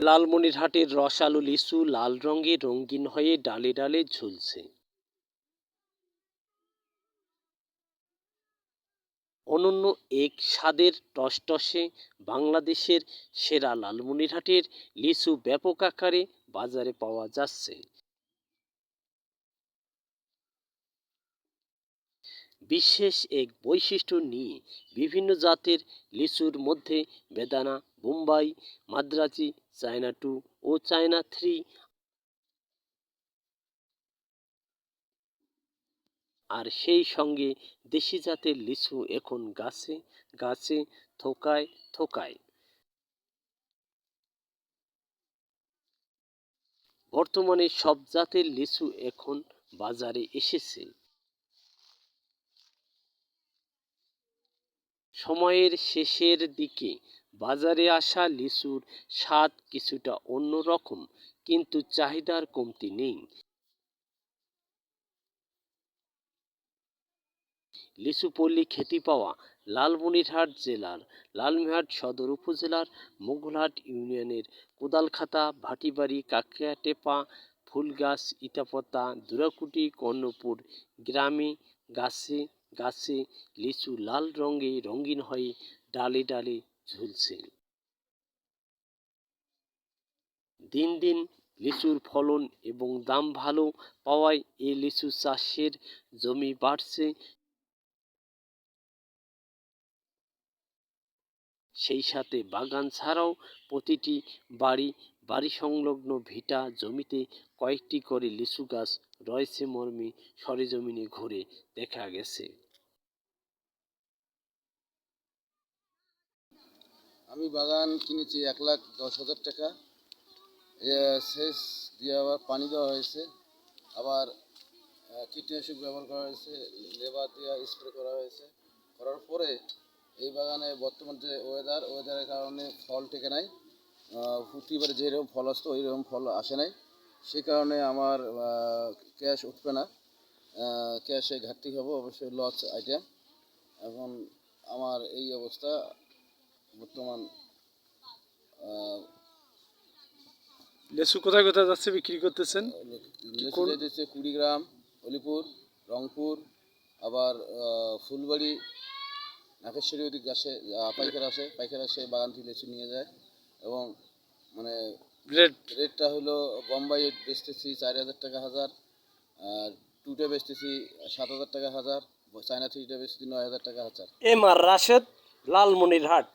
লালমনিরহাটের রসালো লিচু লাল রঙে রঙিন হয়ে ডালে ডালে ঝুলছে। অনন্য এক স্বাদের টসটসে বাংলাদেশের সেরা লালমনিরহাটের লিচু ব্যাপক আকারে বাজারে পাওয়া যাচ্ছে। বিশেষ এক বৈশিষ্ট্য নিয়ে বিভিন্ন জাতের লিচুর মধ্যে বেদানা, বোম্বাই মাদ্রাজি চায়না টু ও চায়না থ্রি আর সেই সঙ্গে দেশি জাতের লিচু এখন গাছে গাছে থোকায় থোকায়। বর্তমানে সব জাতের লিচু এখন বাজারে এসেছে। সময়ের শেষের দিকে বাজারে আসা লিচুর স্বাদ কিছুটা অন্যরকম কিন্তু চাহিদার কমতি নেই। লিচুপল্লী খ্যাতি পাওয়া লালমনিরহাট জেলার লালমিহাট সদর উপজেলার মোগলহাট ইউনিয়নের কোদালখাতা, ভাটিবাড়ি কাকিয়াটেপা ফুলগাছ, ইটাপতা, দুরাকুটি, কর্ণপুর গ্রামে গাছে গাছে লিচু লাল রঙে রঙিন হয়ে ডালে ডালে ঝুলছে। দিন দিন লিচুর ফলন এবং দাম ভালো পাওয়ায় এই লিচু চাষের জমি বাড়ছে। সেই সাথে বাগান ছাড়াও প্রতিটি বাড়ি বাড়ি সংলগ্ন ভিটা জমিতে কয়েকটি করে লিচু গাছ রয়েছে মর্মে সরেজমিনে ঘুরে দেখা গেছে। আমি বাগান কিনেছি এক লাখ দশ হাজার টাকা। সেচ দিয়ে আবার পানি দেওয়া হয়েছে। আবার কীটনাশক ব্যবহার করা হয়েছে, লেবার দিয়ে স্প্রে করা হয়েছে। করার পরে এই বাগানে বর্তমান যে ওয়েদার ওয়েদারের কারণে ফল টেকে নাই। প্রতিবারে যেরকম ফল আসতো ওই রকম ফল আসে নাই। সে কারণে আমার ক্যাশ উঠবে না। ক্যাশে ঘাটতি হবে, অবশ্যই লস আইটেম এখন আমার এই অবস্থা। বর্তমান লেচু কোথায় কোথায় যাচ্ছে বিক্রি করতেছেন? লিচু কুড়িগ্রাম অলিপুর রংপুর আবার ফুলবাড়ি নাকেশ্বরী ওদিক আসে পাইকার আসে পাইকার আসে বাগান থেকে লিচু নিয়ে যায় এবং মানে রেড রেটটা হলো বোম্বাই বেচতেছি চার হাজার টাকা হাজার আর টুটে বেচতেছি সাত হাজার টাকা হাজার চায়না থ্রিটা বেচতেছি নয় হাজার টাকা হাজার। M R Rashed Lalmonirhat.